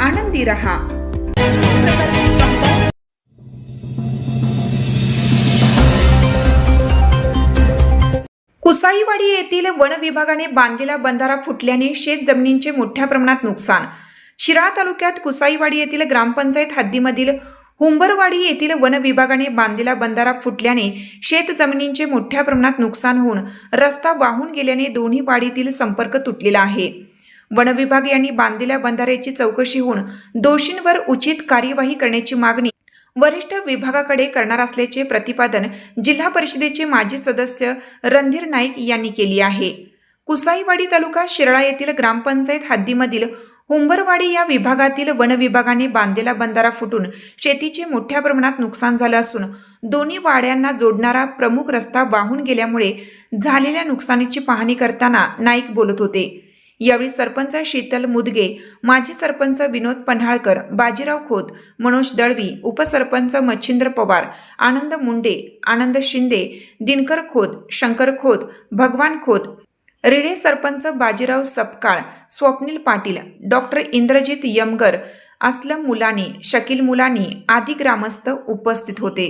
आनंदी रहा कुसाईवाडी येथील वन विभागाने बांधलेला बंधारा फुटल्याने शेत जमिनींचे मोठ्या प्रमाणात नुकसान. शिराळा तालुक्यात कुसाईवाडी येथील ग्रामपंचायत हद्दीमधील हुंबरवाडी येथील वन विभागाने बांधलेला बंधारा फुटल्याने शेत जमिनींचे मोठ्या प्रमाणात नुकसान होऊन रस्ता वाहून गेल्याने दोन्ही वाडीतील संपर्क तुटलेला आहे. वनविभाग यांनी बांधलेल्या बंधाऱ्याची चौकशी होऊन दोषींवर उचित कार्यवाही करण्याची मागणी वरिष्ठ विभागाकडे करणार असल्याचे प्रतिपादन जिल्हा परिषदेचे माजी सदस्य रणधीर नाईक यांनी केली आहे. कुसाईवाडी तालुका शिराळा येथील ग्रामपंचायत हद्दीमधील हुंबरवाडी या विभागातील वनविभागाने बांधलेला बंधारा फुटून शेतीचे मोठ्या प्रमाणात नुकसान झालं असून दोन्ही वाड्यांना जोडणारा प्रमुख रस्ता वाहून गेल्यामुळे झालेल्या नुकसानीची पाहणी करताना नाईक बोलत होते. यावेळी सरपंच शीतल मुदगे माजी सरपंच विनोद पन्हाळकर बाजीराव खोत मनोज दळवी उपसरपंच मच्छिंद्र पवार आनंद मुंडे आनंद शिंदे दिनकर खोत शंकर खोत भगवान खोत रिडे सरपंच बाजीराव सपकाळ स्वप्नील पाटील डॉक्टर इंद्रजित यमगर असलम मुलानी शकील मुलानी आदी ग्रामस्थ उपस्थित होते.